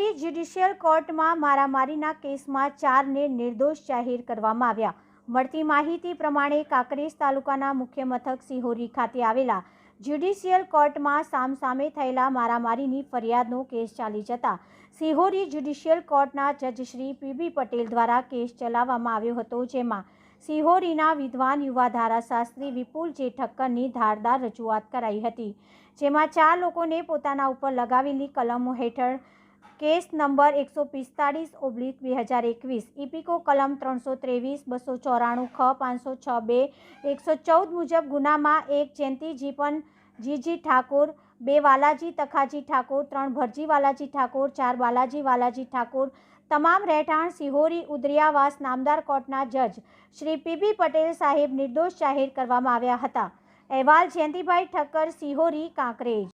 Sihori judicial કોર્ટમાં મારામારીના કેસમાં ચારને નિર્દોષ જાહેર કરવામાં આવ્યા. મળતી માહિતી પ્રમાણે કાંકરેજ તાલુકાના મુખ્ય મથક સિહોરી ખાતે આવેલા જ્યુડિશિયલ કોર્ટમાં સામસામે થયેલા મારામારીની ફરિયાદનો કેસ ચાલી જતા સિહોરી જ્યુડિશિયલ કોર્ટના જજ શ્રી પીબી પટેલ દ્વારા કેસ ચલાવવામાં આવ્યો હતો, જેમાં સિહોરીના વિદ્વાન યુવા ધારાશાસ્ત્રી વિપુલ જે ઠક્કરની ધારદાર રજૂઆત કરાઈ હતી, જેમાં ચાર લોકોને પોતાના ઉપર લગાવેલી કલમો હેઠળ કેસ નંબર એકસો પિસ્તાળીસ ઓબ્લિક બે હજાર એકવીસ. ઇપિકો કલમ ત્રણસો ત્રેવીસ, બસો ચોરાણું, ખ પાંચસો છ બે, એકસો ચૌદ મુજબ ગુનામાં એક જયંતિ જીપન, જીજી ઠાકોર, બે વાલાજી તખાજી ઠાકોર, ત્રણ ભરજી વાલાજી ઠાકોર, ચાર બાલાજી વાલાજી ઠાકોર, તમામ રહેઠાણ સિહોરી ઉદરિયાવાસ નામદાર કોર્ટના જજ શ્રી પીબી પટેલ સાહેબ નિર્દોષ જાહેર કરવામાં આવ્યા હતા. અહેવાલ જયંતિભાઈ ઠક્કર, સિહોરી, કાંકરેજ.